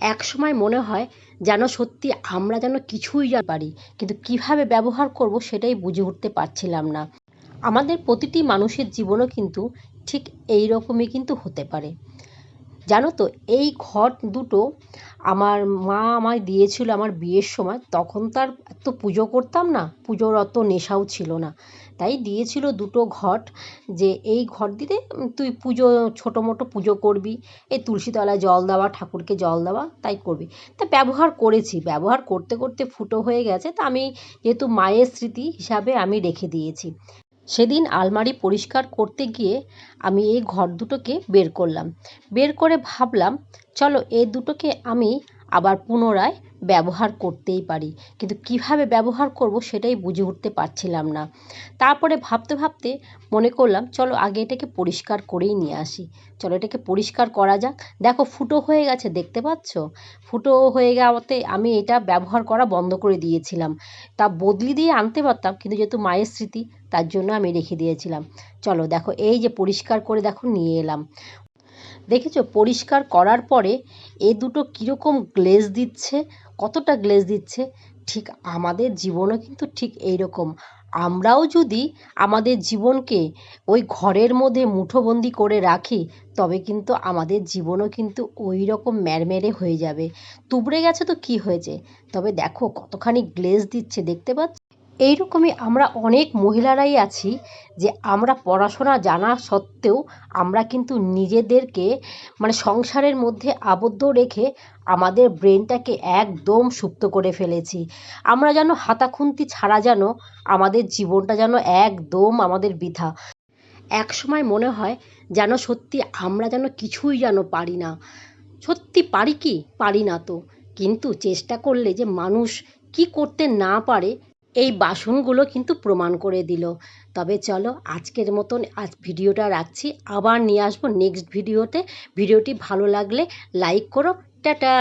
এক সময় মনে হয় যেন সত্যি আমরা যেন কিছুই পারি, কিন্তু কীভাবে ব্যবহার করব সেটাই বুঝে উঠতে পারছিলাম না। আমাদের প্রতিটি মানুষের জীবনও কিন্তু ঠিক এই রকমই কিন্তু হতে পারে। জানো তো, এই ঘট দুটো আমার মা আমায় দিয়েছিল আমার বিয়ের সময়, তখন তার এত পুজো করতাম না, পুজোর অত নেশাও ছিল না। তাই দিয়েছিল দুটো ঘট যে এই ঘট দিতে তুই পুজো, ছোটো মোটো পুজো করবি, এই তুলসীতলায় জল দেওয়া, ঠাকুরকে জল দেওয়া, তাই করবি। তা ব্যবহার করেছি, ব্যবহার করতে করতে ফুটো হয়ে গেছে, তা আমি যেহেতু মায়ের স্মৃতি হিসাবে আমি রেখে দিয়েছি। সেদিন আলমারি পরিষ্কার করতে গিয়ে আমি এই ঘর দুটোকে বের করলাম। বের করে ভাবলাম, চলো এই দুটোকে আমি আবার পুনরায় ব্যবহার করতেই পারি। কিন্তু কীভাবে ব্যবহার করব সেটাই বুঝে উঠতে পারছিলাম না। তারপরে ভাবতে ভাবতে মনে করলাম, চলো আগে এটাকে পরিষ্কার করেই নিয়ে আসি। চলো এটাকে পরিষ্কার করা যাক। দেখো, ফুটো হয়ে গেছে, দেখতে পাচ্ছ? ফুটো হয়ে যাওয়াতে আমি এটা ব্যবহার করা বন্ধ করে দিয়েছিলাম। তা বদলি দিয়ে আনতে পারতাম, কিন্তু যেহেতু মায়ের স্মৃতি, তার জন্য আমি রেখে দিয়েছিলাম। চলো, দেখো, এই যে পরিষ্কার করে দেখো, নিয়ে এলাম। দেখেছ? পরিষ্কার করার পরে এ দুটো কীরকম গ্লেজ দিচ্ছে, কতটা গ্লেজ দিচ্ছে? ঠিক আমাদের জীবনও কিন্তু ঠিক এই রকম আমরাও যদি আমাদের জীবনকে ওই ঘরের মধ্যে মুঠোবন্দি করে রাখি, তবে কিন্তু আমাদের জীবনও কিন্তু ওই রকম ম্যারমেরে হয়ে যাবে। তুবড়ে গেছে তো কি হয়েছে? তবে দেখো কতখানি গ্লেজ দিচ্ছে, দেখতে পাচ্ছ? এইরকমই আমরা অনেক মহিলারাই আছি যে আমরা পড়াশোনা জানা সত্ত্বেও আমরা কিন্তু নিজেদেরকে মানে সংসারের মধ্যে আবদ্ধ রেখে আমাদের ব্রেনটাকে একদম সুপ্ত করে ফেলেছি। আমরা যেন হাতাখুন্তি ছাড়া যেন আমাদের জীবনটা যেন একদম আমাদের বৃথা। এক সময় মনে হয় যেন সত্যি আমরা যেন কিছুই যেন পারি না। সত্যি পারি কি? পারি না তো। কিন্তু চেষ্টা করলে যে মানুষ কি করতে না পারে এই বাসনগুলো কিন্তু প্রমাণ করে দিল। তবে চলো আজকের মতন আজ ভিডিওটা রাখছি। আবার নিয়ে আসব নেক্সট ভিডিওতে। ভিডিওটি ভালো লাগলে লাইক করো। টাটা!